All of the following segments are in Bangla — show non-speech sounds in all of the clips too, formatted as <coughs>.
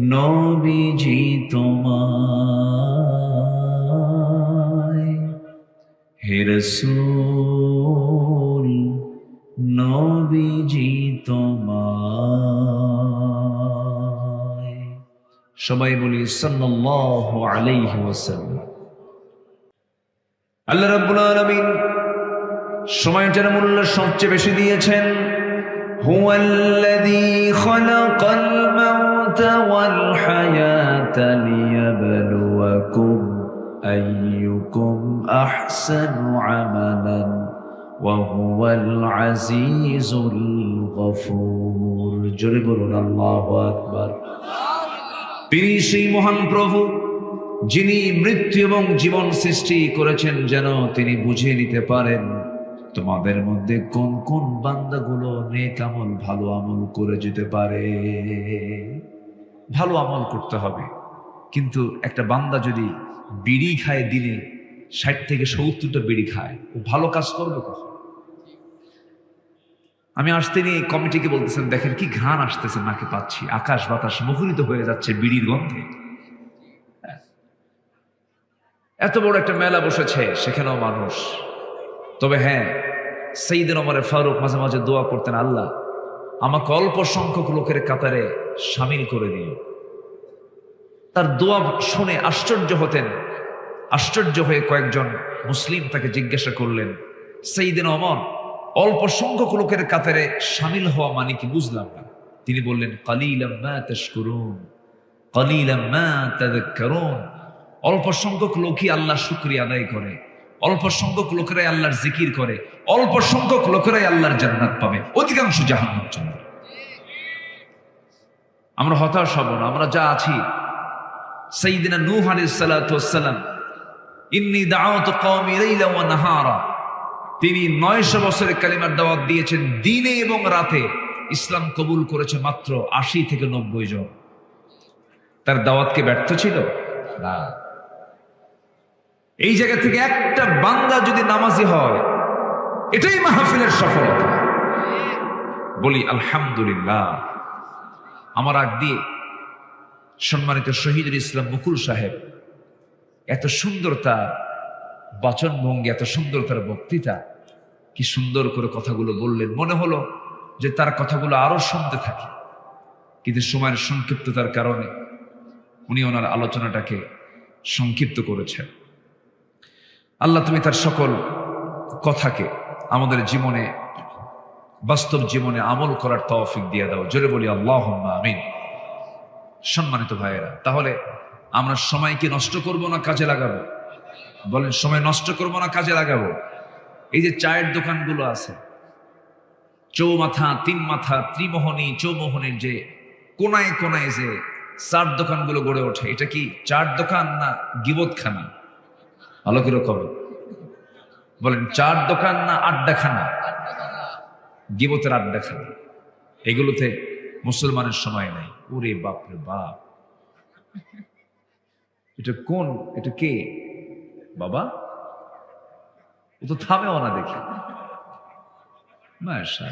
নবীজি তোমায়, হে রসূল, নবীজি তোমায়। সবাই বলি, সাল্লাল্লাহু আলাইহি ওয়াসাল্লাম। আল্লাহ রাব্বুল আলামিন সময়টার মূল্য সবচেয়ে বেশি দিয়েছেন। হুয়াল্লাযী খালাকাল মাউত والحياة ليبلوكم أيكم أحسن عملا وهو العزيز الغفور جربنا الله أكبر তিনি সেই মহান প্রভু যিনি মৃত্যু এবং জীবন সৃষ্টি করেছেন যেন তিনি বুঝিয়ে নিতে পারেন তোমাদের মধ্যে কোন কোন বান্দাগুলো নেক আমল ভালো আমল করে যেতে পারে ভালো আমল করতে হবে। কিন্তু একটা বান্দা যদি বিড়ি খায় দিনে ষাট থেকে সত্তরটা বিড়ি খায়, ও ভালো কাজ করবে কখন? আমি আসতে নিয়ে কমিটিকে বলতেছেন দেখেন কি ঘ্রাণ আসতেছে নাকে পাচ্ছি। আকাশ বাতাস মুখরিত হয়ে যাচ্ছে বিড়ির গন্ধে। এত বড় একটা মেলা বসেছে, সেখানেও মানুষ। তবে হ্যাঁ সেইদিন আমার ফারুক মাঝে মাঝে দোয়া করতেন, আল্লাহ আমাকে অল্প সংখ্যক লোকের কাতারে সামিল করে দিও। তার দোয়া শুনে আশ্চর্য হতেন। আশ্চর্য হয়ে কয়েকজন মুসলিম তাকে জিজ্ঞাসা করলেন সেইদিন অমর অল্প সংখ্যক লোকের কাতারে সামিল হওয়া মানে কি বুঝলাম না? তিনি বললেন, কালিলাম অল্প সংখ্যক লোকই আল্লাহ শুক্রিয়া আদায় করে। অল্প সংখ্যক লোকেরাই আল্লাহর জিকির করে, অল্প সংখ্যক লোকেরাই আল্লাহর জান্নাত পাবে। অধিকাংশ জাহান্নাম চলে আমরা হতাশ হব না, আমরা যা আছি। সাইদিনা নূহ লাইলা ওয়া নাহারা। তিনি 900 বছরের কালিমার দাওয়াত দিয়েছেন দিনে এবং রাতে। ইসলাম কবুল করেছে মাত্র 80 থেকে 90 জন। তার দাওয়াতকে ব্যর্থ ছিল? না। এই জায়গা থেকে একটা বান্দা যদি নামাজি হয়, এটাই মাহফিলের সফলতা। বলি, আলহামদুলিল্লাহ। আমার আগ দিয়ে সম্মানিত শহীদুল ইসলাম মুকুল সাহেব, এত সুন্দর তার বাচন ভঙ্গি এত সুন্দর তার বক্তৃতা, কি সুন্দর করে কথাগুলো বললেন। মনে হলো যে তার কথাগুলো আরও শুনতে থাকি। কিন্তু সময়ের সংক্ষিপ্ততার কারণে উনি ওনার আলোচনাটাকে সংক্ষিপ্ত করেছেন। আল্লাহ, তুমি তার সকল কথাকে আমাদের জীবনে, বাস্তব জীবনে আমল করার তৌফিক দিয়ে দাও। জোরে বলি আল্লাহ আমিন। সম্মানিত ভাইয়েরা, তাহলে আমরা সময়কে নষ্ট করব না কাজে লাগাবো? বলেন, সময় নষ্ট করব না কাজে লাগাবো? এই যে চায়ের দোকানগুলো আছে, চৌমাথা তিন মাথা ত্রিমোহনী, চৌমোহনীর যে কোনায় কোনায় যে চার দোকানগুলো গড়ে ওঠে, এটা কি চার দোকান না গিবতখানা? ভালো করে কবে বলেন, চার দোকান না আড্ডাখানা? গিবতের আড্ডাখানা। এগুলোতে মুসলমানের সময় নাই। ওরে বাপরে বাপ। এটা কোন, এটা কে? বাবা? ও তো থামেও না দেখি। মাশা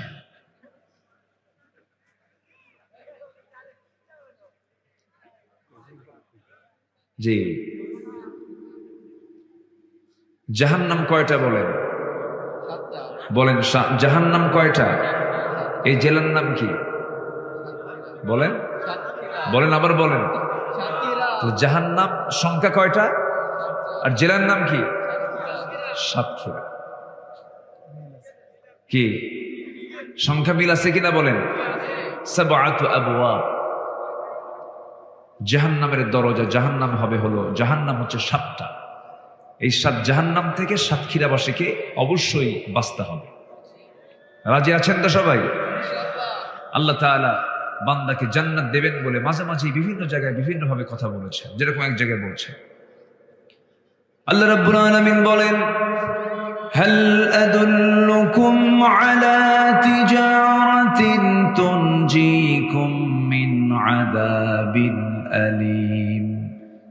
জি। জাহান্নাম কয়টা বলেন? বলেন জাহান্নাম কয়টা? এই জেলার নাম কি? বলেন। বলেন, আবার বলেন। জাহান্নাম সংখ্যা কয়টা? আর জেলার নাম কি? সাতক্ষীরা। কি? সংখ্যা মিল আছে কিনা বলেন? জাহান্নামের দরজা জাহান্নাম হবে হলো, জাহান্নাম হচ্ছে সাতটা। এই সাত জাহান্নাম থেকে সাতক্ষীরাবাসীকে অবশ্যই বাঁচতে হবে রাজি আছেন তো সবাই আল্লাহ তাআলা বান্দাকে জান্নাত দেবেন বলে মাঝে মাঝে বিভিন্ন জায়গায় বিভিন্ন ভাবে কথা বলেছেন যেরকম এক জায়গায় বলছেন আল্লাহ রাব্বুল আলামিন বলেন هل أدلكم على تجارة تنجيكم من عذاب أليم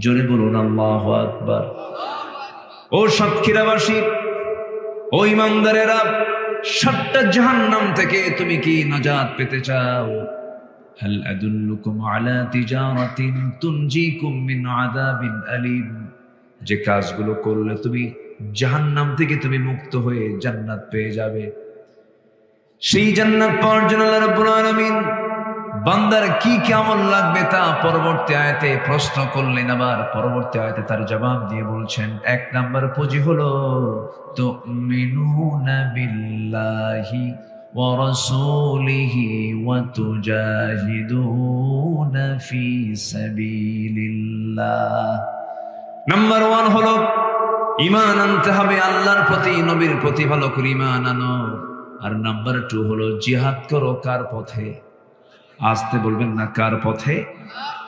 جربون الله أكبر ও সাতক্ষীরাবাসী ও ইমানদারেরা সাতটা জাহান্নাম থেকে তুমি কি নাজাত পেতে চাও هل أدلكم على تجارة تنجيكم من عذاب أليم যে কাজগুলো করলে তুমি জাহান্নাম থেকে তুমি মুক্ত হয়ে জান্নাত পেয়ে যাবে সেই জান্নাত পাওয়ার জন্য আল্লাহ রাব্বুল আলামিন বান্দার কি কেমন লাগবে তা পরবর্তী আয়াতে প্রশ্ন করলেন আবার পরবর্তী আয়াতে তার জবাব দিয়ে বলছেন এক নাম্বার পুঁজি হলো তো মিনুনা বিল্লাহি ورسوله وتجاهدون في سبيل الله নাম্বার ওয়ান হলো ইমান আনতে হবে আল্লাহর প্রতি নবীর প্রতি ভালো করে ইমান আনো আর নাম্বার টু হলো জিহাদ করো কার পথে আসতে বলবেন না কার পথে?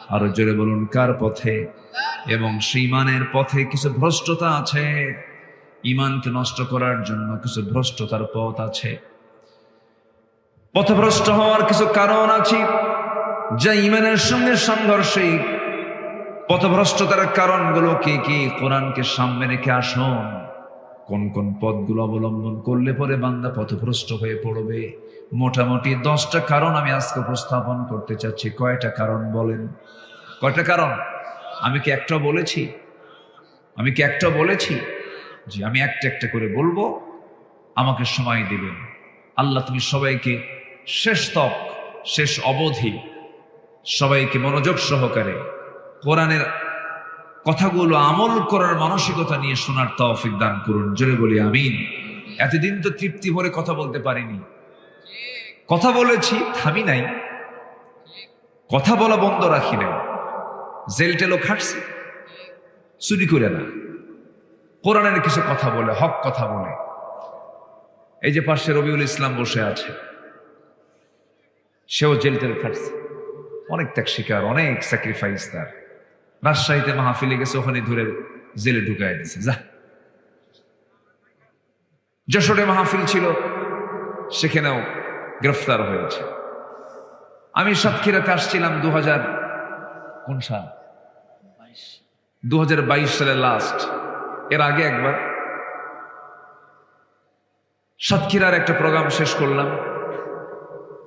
আরও জোরে বলুন, কার পথে? এবং সেই ইমানের পথে কিছু ভ্রষ্টতা আছে। ইমানকে নষ্ট করার জন্য কিছু ভ্রষ্টতার পথ আছে। পথভ্রষ্ট হওয়ার কিছু কারণ আছে। যা ইমানের সঙ্গে সংঘর্ষে। পথভ্রষ্টতার কারণগুলো কি কি? কোরআনকে সামনে রেখে আসুন। কোন কোন পথগুলো অবলম্বন করলে পরে বান্দা পথভ্রষ্ট হয়ে পড়বে? মোটামুটি দশটা কারণ আমি আজকে উপস্থাপন করতে চাচ্ছি। কয়টা কারণ বলেন? কয়টা কারণ? আমি কি একটা বলেছি? আমি কি একটা বলেছি? যে আমি একটা একটা করে বলব। আমাকে সময় দিবেন। আল্লাহ, তুমি সবাইকে শেষ তক শেষ অবধি সবাইকে মনোযোগ সহকারে কোরআনের কথাগুলো আমল করার মানসিকতা নিয়ে শোনার তৌফিক দান করুন। জোরে বলি, আমিন। এতদিন তো তৃপ্তি ভরে কথা বলতে পারিনি। কথা বলেছি, থামি নাই। কথা বলা বন্ধ রাখি নাই। জেল টেলও খাটছি। চুরি করে না। কোরআনের কিছু কথা বলে, হক কথা বলে। এই যে পাশে রবিউল ইসলাম বসে আছে, সেও জেল টেল খাটছে। অনেক ত্যাগ শিকার, অনেক স্যাক্রিফাইস তার। রাজশাহীতে মাহফিলে গেছে, ওখানে ধরে জেলে ঢুকাই দিছে। যা। যশোরে মাহফিল ছিল, সেখানেও গ্রেফতার হয়েছে। আমি সাতক্ষীরাতে আসছিলাম দু হাজার কোন সাল? দু হাজার বাইশ সালে লাস্ট এর আগে একবার। সাতক্ষীরার একটা প্রোগ্রাম শেষ করলাম।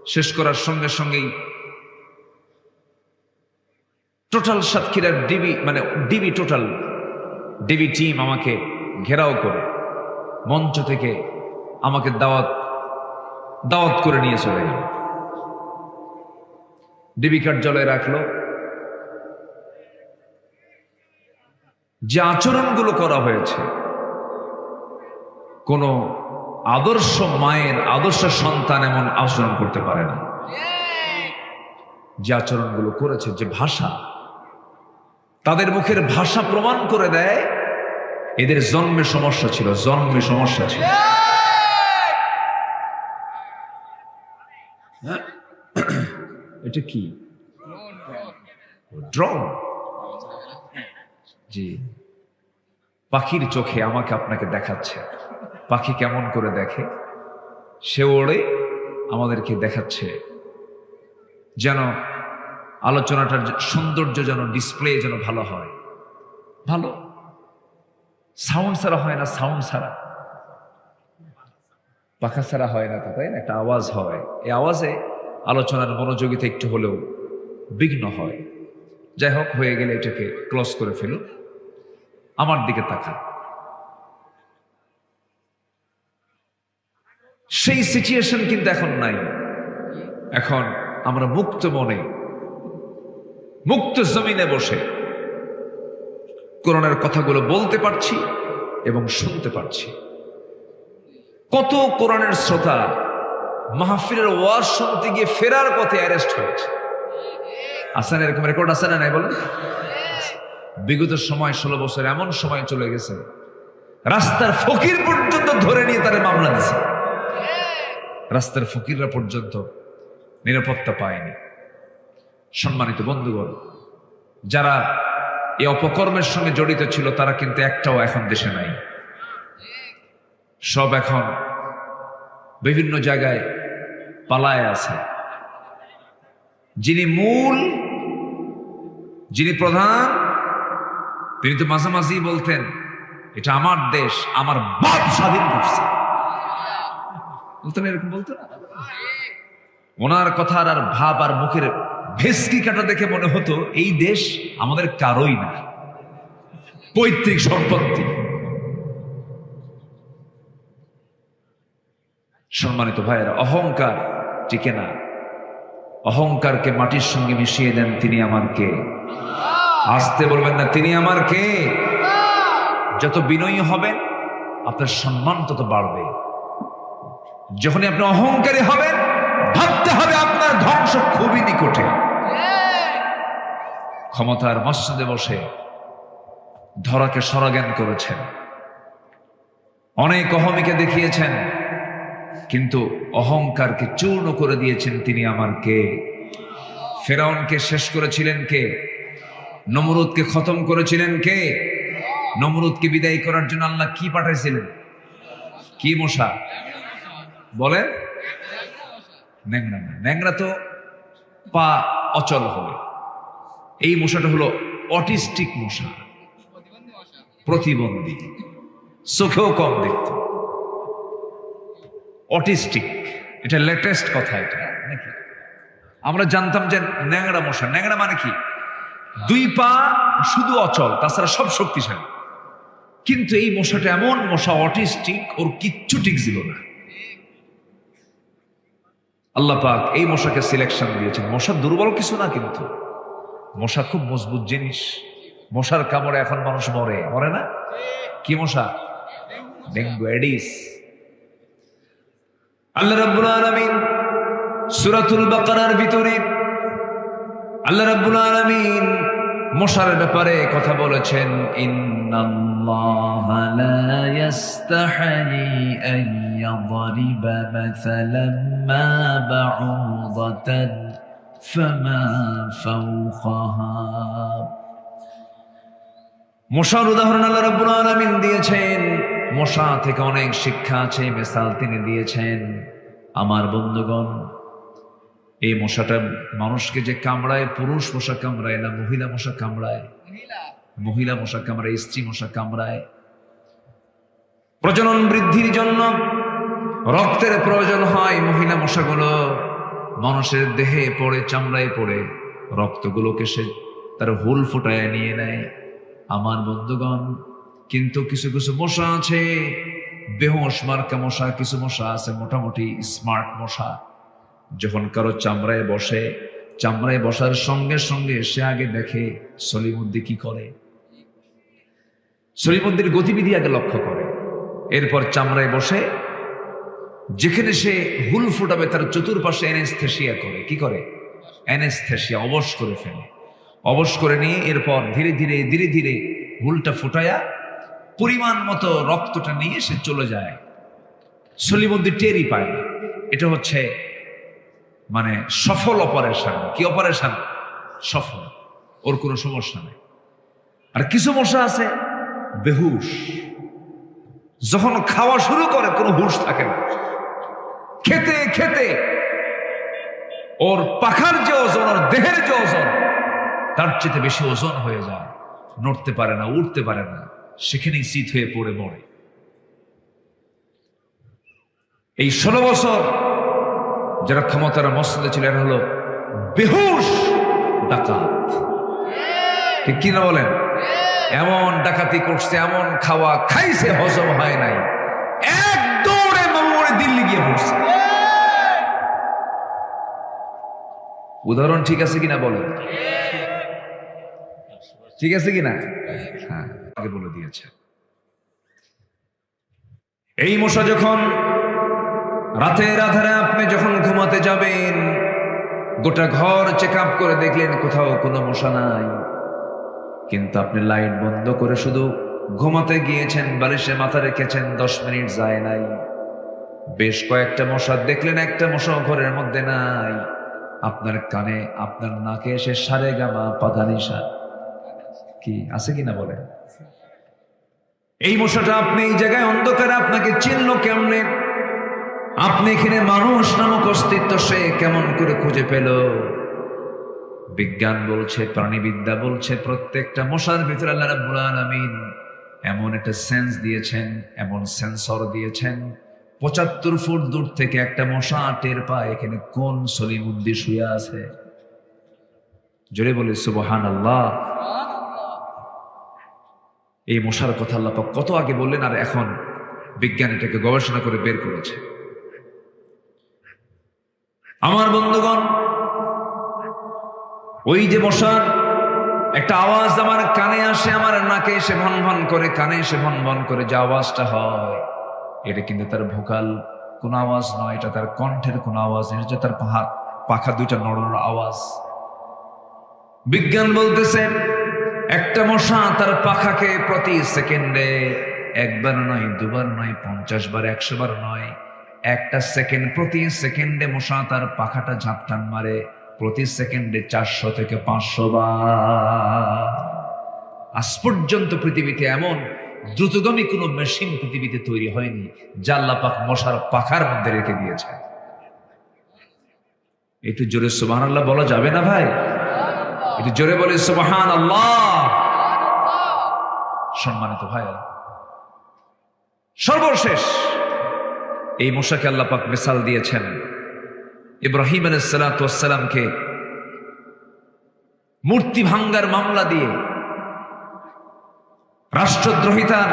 শেষ করার সঙ্গে সঙ্গেই টোটাল সাতক্ষীরার ডিবি মানে ডিবি টোটাল ডিবি টিম আমাকে ঘেরাও করে, মঞ্চ থেকে আমাকে দাওয়াত দাওয়াত করে নিয়ে চলে গেল। ডিবি কার্যালয়ে রাখল। যে আচরণগুলো করা হয়েছে, কোন আদর্শ মায়ের, আদর্শ সন্তান এমন আচরণ করতে পারে না। যে আচরণগুলো করেছে, যে ভাষা, তাদের মুখের ভাষা প্রমাণ করে দেয়, এদের জন্মে সমস্যা ছিল জন্মে সমস্যা ছিল। <coughs> এটা কি? ড্রোন জি। পাখির চোখে আমাকে আপনাকে দেখাচ্ছে। পাখি কেমন করে দেখে? সে ওড়ে আমাদেরকে দেখাচ্ছে। যেন আলোচনাটার সৌন্দর্য যেন ডিসপ্লে যেন ভালো হয়। ভালো। সাউন্ড ছাড়া হয় না সাউন্ড ছাড়া। পাখা ছাড়া হয় না তো, তাই না? একটা আওয়াজ হয়। এই আওয়াজে আলোচনার মনোযোগিতা একটু হলেও বিঘ্ন হয়। যাই হোক, হয়ে গেলে এটাকে ক্লোজ করে ফেলুন। আমার দিকে তাকান। সেই সিচুয়েশন কিন্তু এখন নাই। এখন আমরা মুক্ত মনে, মুক্ত জমিনে বসে কোরআনের কথাগুলো বলতে পারছি এবং শুনতে পারছি। কত কোরআনের শ্রোতা মাহফিলের ওয়াজ শুনতে গিয়ে ফেরার পথে অ্যারেস্ট হয়েছে। আসান এরকম রেকর্ড আছে না নাই বলেন? বিগত সময় ষোলো বছর এমন সময় চলে গেছে, রাস্তার ফকির পর্যন্ত ধরে নিয়ে তারা মামলা দিছে রাস্তার ফকিররা পর্যন্ত নিরাপত্তা পায়নি। সম্মানিত বন্ধুগণ, যারা এই অপকর্মের সঙ্গে জড়িত ছিল, তারা কিন্তু একটাও এখন দেশে নাই। সব এখন বিভিন্ন জায়গায় পালায় আছে। যিনি মূল, যিনি প্রধান, তিনি তো মাঝামাঝি বলতেন, এটা আমার দেশ, আমার বাপ স্বাধীন করছে। বলতেন এরকম বলতো না ওনার কথার আর ভাব আর মুখের ভেস্কি কাটা দেখে মনে হতো, এই দেশ আমাদের কারোই না। পৈতৃক সম্পত্তি। সম্মানিত ভাইয়েরা, অহংকার টিকে না? অহংকারকে মাটির সঙ্গে মিশিয়ে দেন তিনি আমার কে? আসতে বলবেন না, তিনি আমার কে? যত বিনয়ী হবেন, আপনার সম্মান তত বাড়বে। যখনই আপনি অহংকারী হবেন, ভাবতে হবে আপনার ধ্বংস খুবই নিকটে। ক্ষমতার মসজিদে বসে ধরাকে সরাজ্ঞান করেছেন। অনেক অহমিকে দেখিয়েছেন। কিন্তু অহংকারকে চূর্ণ করে দিয়েছেন তিনি আমার কে? ফেরাউনকে শেষ করেছিলেন কে? নমরুদকে খতম করেছিলেন কে? নমরুদকে বিদায় করার জন্য আল্লাহ কি পাঠাইছিলেন? কি মশা? বলেন? ন্যাংরা ন্যাংরা তো পা অচল হবে। এই মশাটা হলো অটিস্টিক মশা। প্রতিবন্ধী। চোখেও কম দেখত। অটিস্টিক। এটা লেটেস্ট কথা এটা, নাকি? আমরা জানতাম যে ন্যাংরা মশা। ন্যাংরা মানে কি? দুই পা শুধু অচল, তাছাড়া সব শক্তিশালী। কিন্তু এই মশাটা এমন মশা, অটিস্টিক, ওর কিচ্ছু ঠিক ছিল না। আল্লাহ পাক এই মশাকে সিলেকশন দিয়েছেন। মশা দুর্বল কিছু না কিন্তু। মশা খুব মজবুত জিনিস। মশার কামড়ে এখন মানুষ মরে। মরে না? কি মশা? Dengue, Aedes. আল্লাহ রাব্বুল আলামিন সূরাতুল বাকারার ভিতরে আল্লাহ রাব্বুল আলামিন মশার ব্যাপারে কথা বলেছেন, ইন্নাল্লাহা লা ইস্তাহি আন ইয়াদরিবা মাসালাম মা বাউদাতান ফামা ফাওখাহা মশার উদাহরণ আল্লাহ রাব্বুল আলামিন দিয়েছেন মশা থেকে অনেক শিক্ষা আছে মিসাল তিনি দিয়েছেন। আমার বন্ধুগণ এই মশাটা মানুষকে যে কামড়ায় পুরুষ মশা কামড়ায় না মহিলা মশা কামড়ায়? মহিলা। মশা কামড়ায় স্ত্রী মশা কামড়ায়। প্রজনন বৃদ্ধির জন্য রক্তের প্রয়োজন হয় মহিলা মশাগুলো। মানুষের দেহে পড়ে চামড়ায় পড়ে রক্তগুলোকে সে তার হুল ফুটায় নিয়ে নেয়। আমার বন্ধুগণ কিন্তু কিছু কিছু মশা আছে। বেহস মার্কা মশা, কিছু মশা আছে, মোটামুটি স্মার্ট মশা। যখন কারও চামড়ায় বসে, চামড়ায় বসার সঙ্গে সঙ্গে সে আগে দেখে সলিমুদ্দি কি করে। সলিমুদ্দির গতিবিধি আগে লক্ষ্য করে। এরপর চামড়ায় বসে, যেখানে সে হুল ফুটাবে তার চতুর্পাশে এনেস্থেসিয়া করে। কি করে? এনেস্থেসিয়া অবশ করে ফেলে। অবশ করে নিয়ে এরপর ধীরে ধীরে ধীরে ধীরে হুলটা ফুটায়া পরিমাণ মতো রক্তটা নিয়ে সে চলে যায়। সলিমুদ্দি টেরই পায় এটা হচ্ছে মানে সফল অপারেশন। কি অপারেশন? সফল। ওর কোনো সমস্যা নেই। আর কিছু মশা আছে, বেহুশ। যখন খাওয়া শুরু করে, কোনো হুশ থাকে না। খেতে খেতে। ওর পাখার যে ওজন, ওর দেহের যে ওজন, তার চেয়ে বেশি ওজন হয়ে যায়। নড়তে পারে না উঠতে পারে না। সেখানেই শীত হয়ে পড়ে মরে। এই ষোলো বছর যারা ক্ষমতার মসজিদে ছিল এরা হলো বেহুশ ডাকাত। ঠিক কিনা বলেন? এমন ডাকাতি করছে, এমন খাওয়া খাইছে, হজম হয় নাই। এক দৌড়ে দিল্লি গিয়ে পড়ছে। উদাহরণ ঠিক আছে কিনা বলেন? ঠিক আছে কিনা? হ্যাঁ। আগে বলে দিয়েছে। এই মশা যখন রাতের আধারে আপনি যখন ঘুমাতে যাবেন, গোটা ঘর চেক করে দেখলেন কোথাও কোনো মশা নাই। কিন্তু আপনি লাইট বন্ধ করে শুধু ঘুমাতে গিয়েছেন, বালিশে মাথা রেখেছেন, দশ মিনিট যায় নাই। বেশ কয়েকটা মশা, দেখলেন একটা মশা ঘরের মধ্যে নাই। আপনার কানে, আপনার নাকে এসে সারে গামা পাধানিসা কি, আছে কিনা বলেন? এই মশাটা আপনি এই জায়গায় অন্ধকারে আপনাকে চিনল কেমনে? আপনি এখানে মানুষ নামক অস্তিত্ব সে কেমন করে খুঁজে পেল? বিজ্ঞান বলছে, প্রাণীবিদ্যা বলছে, প্রত্যেকটা মশার ভিতরে আল্লাহ এমন একটা সেন্স দিয়েছেন, এমন সেন্সর দিয়েছেন। পঁচাত্তর ফুট দূর থেকে একটা মশা টের পায় এখানে কোন সলিমুদ্দি শুয়ে আছে। জোরে বলে সুবহান আল্লাহ এই মশার কথা আল্লাহ পাক কত আগে বললেন আর এখন বিজ্ঞান এটাকে গবেষণা করে বের করেছে। আমার বন্ধুগণ, ওই যে মশার একটা আওয়াজ আমার কানে আসে, আমার নাকে এসে ভন ভন করে, কানে এসে ভন ভন করে যে আওয়াজটা হয়, এটা কিন্তু তার ভোকাল কোন আওয়াজ নয়, এটা তার কণ্ঠের কোন আওয়াজ এটা তার পাহা পাখা দুইটা নড়ানোর আওয়াজ। বিজ্ঞান বলতেছে একটা মশা তার পাখাকে প্রতি সেকেন্ডে একবার নয়, দুবার নয়, পঞ্চাশ বার, একশো বার নয়, একটা সেকেন্ড, প্রতি সেকেন্ডে মশা তার পাখাটা ঝাপটান মারে, প্রতি সেকেন্ডে চারশো থেকে পাঁচশো আজ পর্যন্ত পৃথিবীতে এমন দ্রুতগামী কোনো মেশিন পৃথিবীতে তৈরি হয়নি আল্লাহ পাক মশার পাখার মধ্যে রেখে দিয়েছে। একটু জোরে সুবাহ বলা যাবে না ভাই? একটু জোরে বলে সুবাহান আল্লাহ সম্মানিত ভাই সর্বশেষ এই মশাকে আল্লাহ পাক মিসাল দিয়েছেন। ইব্রাহিম আলাইসালামকে মূর্তি ভাঙ্গার মামলা দিয়ে, রাষ্ট্রদ্রোহিতার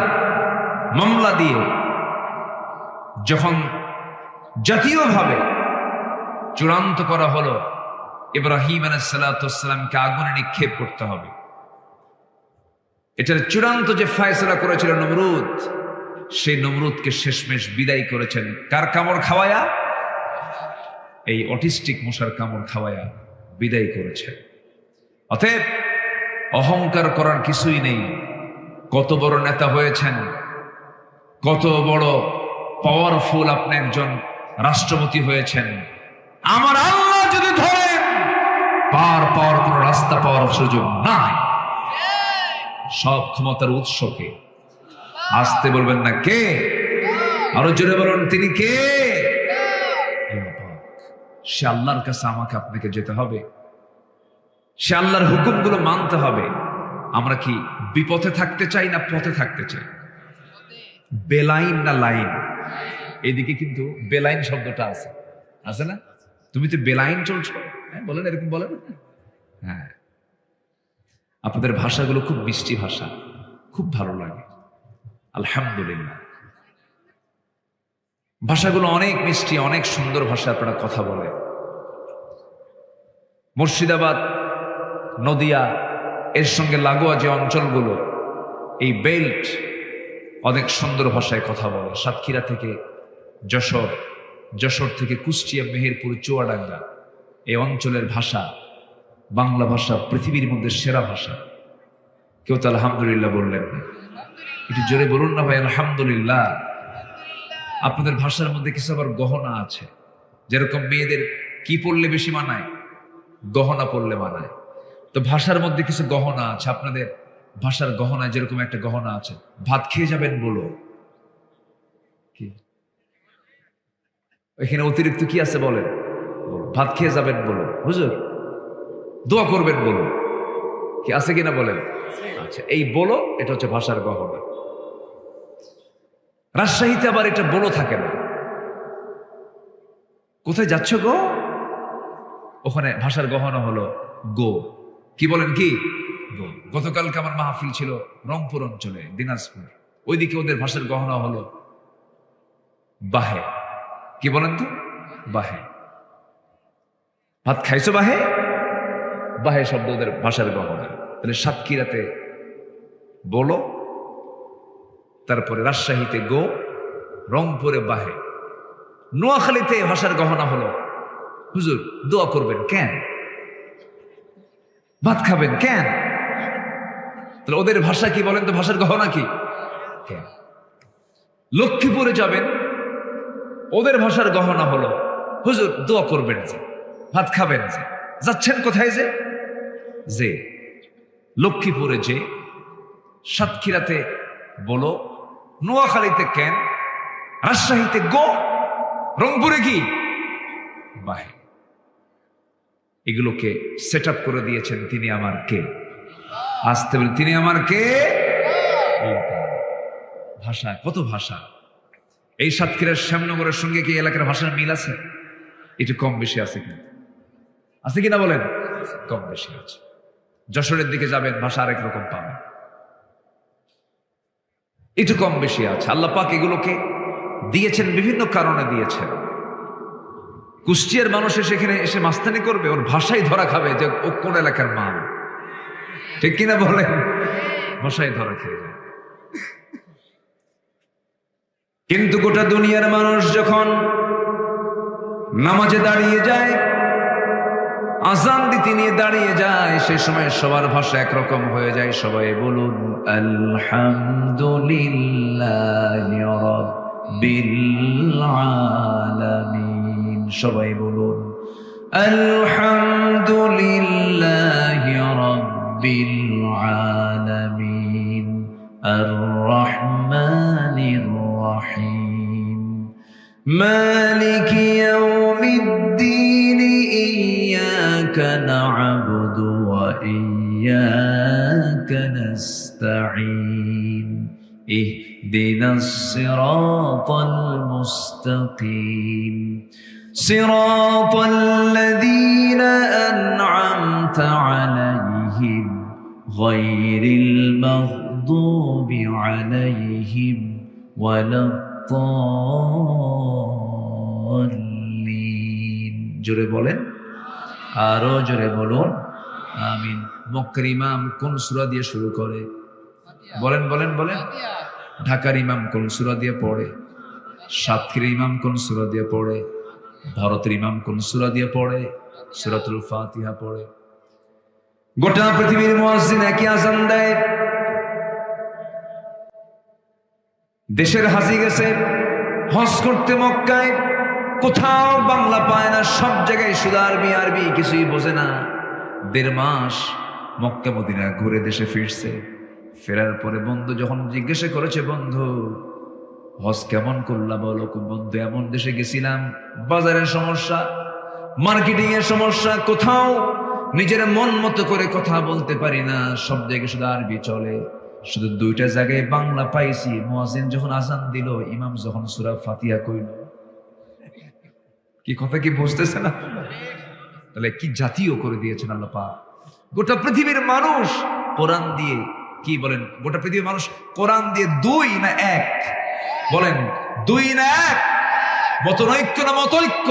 মামলা দিয়ে, যখন জাতীয়ভাবে চূড়ান্ত করা হলো ইব্রাহিম আলাইসালামকে আগুনে নিক্ষেপ করতে হবে। এটার চূড়ান্ত যে ফায়সলা করেছিল নমরুদ, সেই নমরুদকে শেষমেশ বিদায় করেছেন কার কামড় খাওয়ায়া? এই অটিস্টিক মশার কামড় খাওয়ায়া বিদায় করেছে অতএব অহংকার করার কিছুই নেই। কত বড় নেতা হয়েছেন, কত বড় পাওয়ারফুল আপনি একজন রাষ্ট্রপতি হয়েছেন। আমার আল্লাহ যদি পার পাওয়ার কোন রাস্তা পাওয়ার সুযোগ নাই। সব ক্ষমতার উৎসকে। আসতে বলবেন না কে? আরও জোরে বলুন, তিনি কে? সে আল্লাহর কাছে আমাকে আপনাকে যেতে হবে। সে আল্লাহর হুকুমগুলো মানতে হবে। আমরা কি বিপথে থাকতে চাই না পথে থাকতে চাই? বেলাইন না লাইন? এদিকে কিন্তু বেলাইন শব্দটা আছে। আছে না? তুমি তো বেলাইন চলছো। হ্যাঁ বলেন, এরকম বলেন। হ্যাঁ। আপনাদের ভাষাগুলো খুব মিষ্টি ভাষা, খুব ভালো লাগে। আলহামদুলিল্লাহ। ভাষাগুলো অনেক মিষ্টি, অনেক সুন্দর ভাষা আপনারা কথা বলে মুর্শিদাবাদ, নদিয়া, এর সঙ্গে লাগোয়া যে অঞ্চলগুলো, এই বেল্ট অনেক সুন্দর ভাষায় কথা বলে। সাতক্ষীরা থেকে যশোর যশোর থেকে কুষ্টিয়া, মেহেরপুর, চুয়াডাঙ্গা। এই অঞ্চলের ভাষা, বাংলা ভাষা, পৃথিবীর মধ্যে সেরা ভাষা। কেউ তো আলহামদুলিল্লাহ বললেন না। একটু জোরে বলুন না ভাই, আলহামদুলিল্লাহ। আপনাদের ভাষার মধ্যে কিছু আবার গহনা আছে। যেরকম মেয়েদের কি পড়লে বেশি মানায়? গহনা পড়লে মানায়। তো ভাষার মধ্যে কিছু গহনা আছে। আপনাদের ভাষার গহনায় যেরকম একটা গহনা আছে। ভাত খেয়ে যাবেন বলো। কি? এখানে অতিরিক্ত কি আছে বলেন? বলো। ভাত খেয়ে যাবেন বলো হুজুর, দোয়া করবেন বলো কি আছে কিনা বলেন? আচ্ছা এই বলো, এটা হচ্ছে ভাষার গহনা। রাজশাহীতে আবার এটা বলো থাকে না। কোথায় যাচ্ছ গো? ওখানে ভাষার গহনা হলো গো। কি বলেন কি? গো। গতকালকে আমার মাহফিল ছিল রংপুর অঞ্চলে, দিনাজপুর। ওইদিকে ওদের ভাষার গহনা হলো বাহে। কি বলেন তো? বাহে। ভাত খাইছো বাহে? বাহে শব্দ ওদের ভাষার গহনা। তাহলে সাতক্ষীরাতে বলো, তারপরে রাজশাহীতে গো, রংপুরে বাহে। নোয়াখালীতে ভাষার গহনা হলো, হুজুর, দোয়া করবেন কেন? ভাত খাবেন কেন? তাহলে ওদের ভাষা কি বলেন তো, ভাষার গহনা কি? লক্ষ্মীপুরে যাবেন, ওদের ভাষার গহনা হলো, হুজুর, দোয়া করবেন যে। ভাত খাবেন যাচ্ছেন কোথায় যে? যে লক্ষ্মীপুরে যে সাতক্ষীরাতে বলো, নোয়াখালীতে কেন, রাজশাহীতে গো, রংপুরে কি? বাহে। এগুলোকে সেট আপ করে দিয়েছেন তিনি আমার কে? আসতে বলে, তিনি আমার কে? ভাষা, কত ভাষা? এই সাতক্ষীরার শ্যামনগরের সঙ্গে কি এলাকার ভাষার মিল আছে? একটু কম বেশি আছে কি আছে কিনা বলেন? কম বেশি আছে। যশোরের দিকে যাবেন, ভাষা আরেক রকম পাবেন। একটু কম বেশি আছে। আল্লাহ পাক এগুলোকে দিয়েছেন, বিভিন্ন কারণে দিয়েছেন। কুষ্টিয়ার মানুষ সেখানে এসে মাস্তানি করবে, ওর ভাষাই ধরা খাবে যে ও কোন এলাকার মাল। ঠিক কিনা বলেন? ভাষাই ধরা খেয়ে যায়। কিন্তু গোটা দুনিয়ার মানুষ যখন নামাজে দাঁড়িয়ে যায় আজান দিতে নিয়ে দাঁড়িয়ে যায়, সে সময় সবার ভাষা একরকম হয়ে যায়, সবাই বলুন, আলহামদুলিল্লাহ সবাই বলুন, আলহামদুলিল্লাহ রব্বিল আলামিন। আর রহমানির রহিম। মালিক ইয়াউমিদ্দিন ইয়া إياك نعبد وإياك نستعين اهدنا الصراط المستقيم صراط الذين أنعمت عليهم غير المغضوب عليهم ولا الضالين জোরে বলেন আরও জোরে বলুন। আমিন। মক্কার ইমাম কোন সুরা দিয়ে শুরু করে? বলেন বলেন বলেন। ঢাকার ইমাম কোন সুরা দিয়ে পড়ে? সাতক্ষীর ইমাম কোন সুরা দিয়ে পড়ে? ভারতের ইমাম কোন সুরা দিয়ে পড়ে? সূরাতুল ফাতিহা পড়ে। গোটা পৃথিবীর মুয়াজ্জিন একই আজান দেয়। দেশের হাসি গেছে হজ করতে মক্কায়। কোথাও বাংলা পায় না, সব জায়গায় শুধু আরবি আরবি, কিছুই বোঝে না। দেড় মাস মক্কা মদিনা ঘুরে দেশে ফিরছে। ফেরার পরে বন্ধু যখন জিজ্ঞাসা করেছে, বন্ধু, হজ কেমন করলা বলো? বন্ধু, এমন দেশে গেছিলাম, বাজারের সমস্যা মার্কেটিং এর সমস্যা, কোথাও নিজের মন মতো করে কথা বলতে পারি না। সব জায়গায় শুধু আরবি চলে। শুধু দুইটা জায়গায় বাংলা পাইছি। মুয়াজিন যখন আজান দিল, ইমাম যখন সুরা ফাতিয়া কইল কি কথা কি বুঝতেছে না? তাহলে কি জাতীয় করে দিয়েছেন আল্লাহ পাক? গোটা পৃথিবীর মানুষ কোরআন দিয়ে কি বলেন? গোটা পৃথিবীর মানুষ কোরআন দিয়ে দুই না এক? বলেন, দুই না এক? মতনৈক্য না মতৈক্য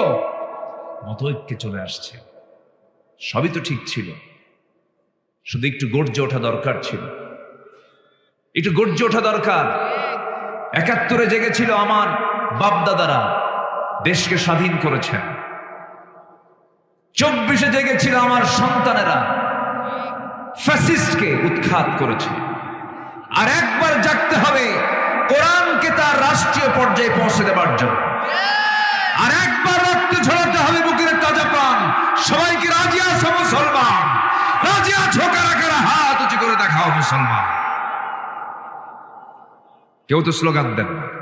মতৈক্যে চলে আসছে। সবই তো ঠিক ছিল। শুধু একটু গর্জে ওঠা দরকার ছিল। একটু গর্জে ওঠা দরকার। একাত্তরে জেগেছিল আমার বাপদাদারা। দেশকে স্বাধীন করেছেন। চব্বিশে জেগেছিল আমার সন্তানেরা। ফ্যাসিস্টকে উৎখাত করেছে। আর একবার জাগতে হবে, কোরআনকে তার রাষ্ট্রীয় পর্যায়ে পৌঁছে দেবার জন্য। আর একবার রক্ত ঝরাতে হবে বুকের তাজা প্রাণ। সবাইকে রাজি আছো, মুসলমান? রাজি আছো কারা কারা? হাত উঁচু করে দেখাও, মুসলমান। কেউ তো স্লোগান দেন না।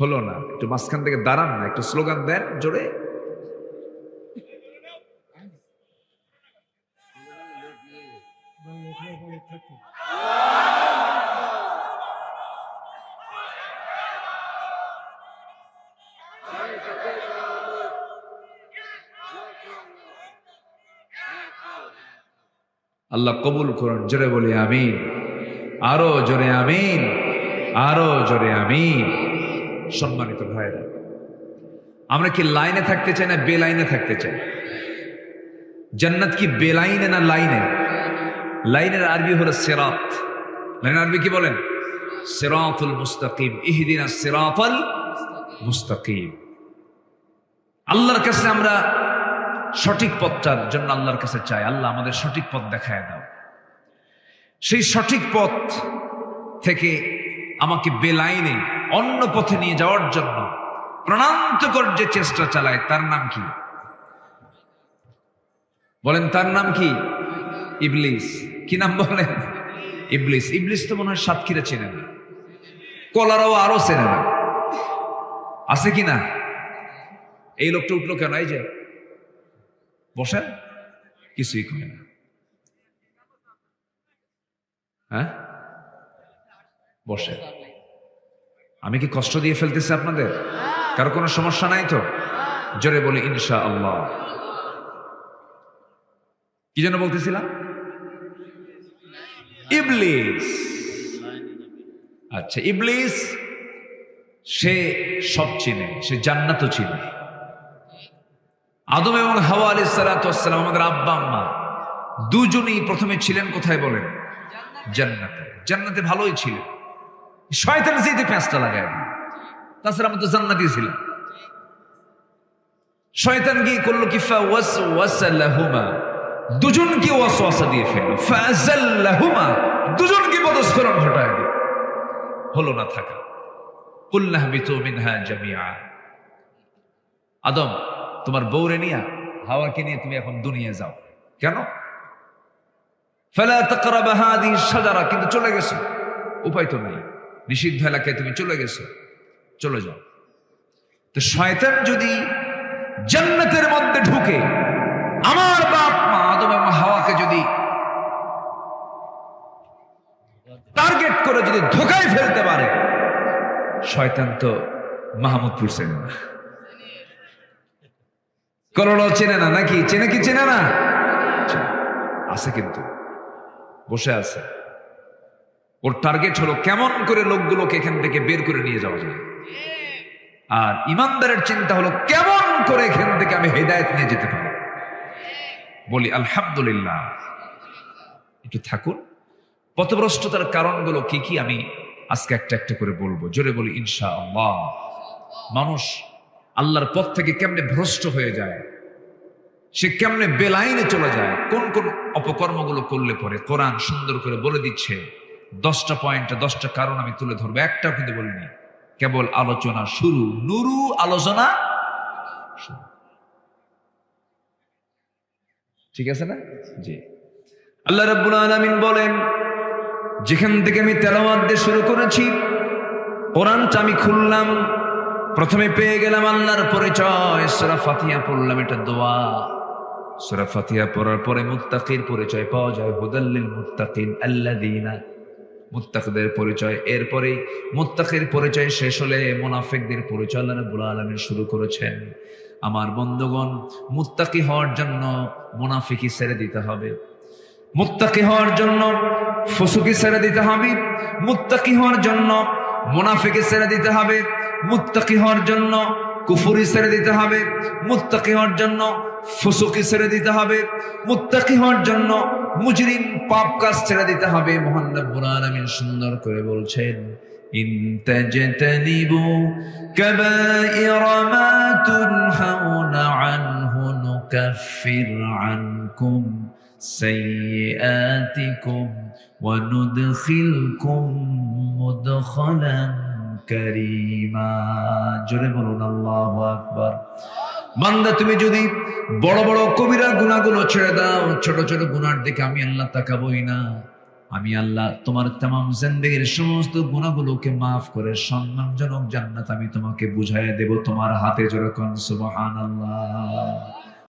হলো না। একটু মাঝখান থেকে দাঁড়ান না, একটু স্লোগান দেন জোরে। আল্লাহ কবুল করুন, জোরে বলি আমিন। আরও জোরে আমিন, আরও জোরে আমিন। সম্মানিত ভাইরা আমরা কি লাইনে থাকতে চাই না বেলাইনে থাকতে চাই? জান্নাত কি বেলাইনে না লাইনে? লাইনের আরবি হলো সেরাত। লাইনের আরবি কি বলেন? সেরাতুল মুস্তাকিম, ইহদিনা সেরাতাল মুস্তাকিম। আল্লাহর কাছে আমরা সঠিক পথটার জন্য আল্লাহর কাছে চাই, আল্লাহ আমাদের সঠিক পথ দেখায় দাও। সেই সঠিক পথ থেকে আমাকে বেলাইনে অন্য পথে নিয়ে যাওয়ার জন্য প্রাণান্তকর যে চেষ্টা চালায়, তার নাম কি? বলেন, তার নাম কি? ইবলিস। কি নাম বলেন? ইবলিস। ইবলিস তো মনে হয় সাতক্ষীরা চেনে না। কলারাও আরও চেনে না। আছে কি না? এই লোকটা উঠল কেন? এই যে, বসেন। কিছুই করে না। হ্যাঁ? বসে আমি কি কষ্ট দিয়ে ফেলতেছি আপনাদের? কারও কোনো সমস্যা নাই তো? জোরে বলি ইনশা আল্লাহ কি যেন বলতেছিলাম? ইবলিস। আচ্ছা ইবলিস, সে সব চিনে, সে জান্নাতও চিনে। আদম এবং হাওয়া আলী সালাতাম আমাদের আব্বা, আম্মা, দুজনেই প্রথমে ছিলেন কোথায় বলেন? জান্নাতে। জান্নাতে ভালোই ছিলেন। শয়তান যেতে পেঁচটা লাগায় তাছাড়া আমি তো জান্নাতি ছিলাম। শয়তান গিয়ে করল কি? ওয়াস ওয়াসাল্লাহুমা দুজনকে ওয়াসওয়াসা দিয়ে ফেলল। ফাজাল্লাহুমা। দুজনকে পদস্খলন ঘটায় দিল। হলো না থাকা। কুল্লাহ বিতু মিনহা জামিআ। আদম, তোমার বউরে নিয়া, হাওয়াকে নিয়ে তুমি এখন দুনিয়া যাও। কেন? ফেলা তাকরাবা হাদিহি শাজারা। কিন্তু চলে গেছো। উপায় তো নাই। নিষিদ্ধ এলাকায় তুমি চলে গেছো। চলে যাও। তো শয়তান যদি জান্নাতের মধ্যে ঢুকে, আমার বাপ মা আদম এবং হাওয়াকে যদি টার্গেট করে যদি ধোকায় ফেলতে পারে, শয়তান তো মাহমুদপুর চেনে না। করল চেনে না নাকি? চেনে কি চেনে না? আছে কিন্তু। বসে আছে। ওর টার্গেট হলো কেমন করে লোকগুলোকে এখান থেকে বের করে নিয়ে যাওয়া যায়। আর ইমানদারের চিন্তা হলো কেমন করে এখান থেকে আমি হেদায়ত নিয়ে যেতে পারি। বলি, আলহামদুলিল্লাহ। একটু থাকুন। পথভ্রষ্টতার কারণগুলো কি কি আমি আজকে একটা একটা করে বলব। জোরে বলি ইনশা আল্লাহ মানুষ আল্লাহর পথ থেকে কেমনে ভ্রষ্ট হয়ে যায়, সে কেমনে বেলাইনে চলে যায়, কোন কোন অপকর্মগুলো করলে পরে, কোরআন সুন্দর করে বলে দিচ্ছে দশটা পয়েন্টে দশটা কারণ আমি তুলে ধরবো, একটাও কিন্তু বলিনি। কেবল আলোচনা শুরু, নুরু আলোচনা। ঠিক আছে না? জি। আল্লাহ রাব্বুল আলামিন বলেন, যেখান থেকে আমি তেলাওয়াত দিয়ে শুরু করেছি কোরআনটা আমি খুললাম, প্রথমে পেয়ে গেলাম আল্লাহর পরিচয়, সূরা ফাতিহা পড়লাম, এটা দোয়া। সূরা ফাতিহা পড়ার পরে মুত্তাকির পরিচয় পাওয়া যায় হুদাল্লিল মুত্তাকিন আল্লাযীনা মুত্তাকিদের পরিচয়। এরপরে মুত্তাকির পরিচয় শেষ হলে মুনাফিকদের পরিচয় আল্লাহ রাব্বুল আলামিন শুরু করেছেন। আমার বন্ধুগণ, মুত্তাকি হওয়ার জন্য মুনাফিকি ছেড়ে দিতে হবে। মুত্তাকি হওয়ার জন্য ফুসুকি ছেড়ে দিতে হবে। মুত্তাকি হওয়ার জন্য মুনাফিকি ছেড়ে দিতে হবে। মুত্তাকি হওয়ার জন্য কুফুরি ছেড়ে দিতে হবে। মুত্তাকি হওয়ার জন্য ফুসুকি ছেড়ে দিতে হবে। মুত্তাকি হওয়ার জন্য মুজরিম পাপ কাজ ছেড়ে দিতে হবে। মহান রব্বুল আলামিন সুন্দর করে বলছেন, ইন তাজতানিবু কাবাইরা মা তুনহাউনা আনহু নুকাফির আনকুম সাইয়্যাতিকুম ওয়া নুদখিলকুম মুদখালান কারীমা। জোরে বলুন আল্লাহু আকবার আল্লাহু আকবার। বান্দা, তুমি যদি বড় বড় কবিরা গুণাগুলো ছেড়ে দাও, ছোট ছোট গুণার দিকে আমি আল্লাহ তাকাবই না। আমি আল্লাহ তোমার তামাম জিন্দেগির সমস্ত গুণাগুলোকে মাফ করে সম্মানজনক জান্নাত আমি তোমাকে বুঝাই দেব তোমার হাতে যেরকম সুবহানাল্লাহ।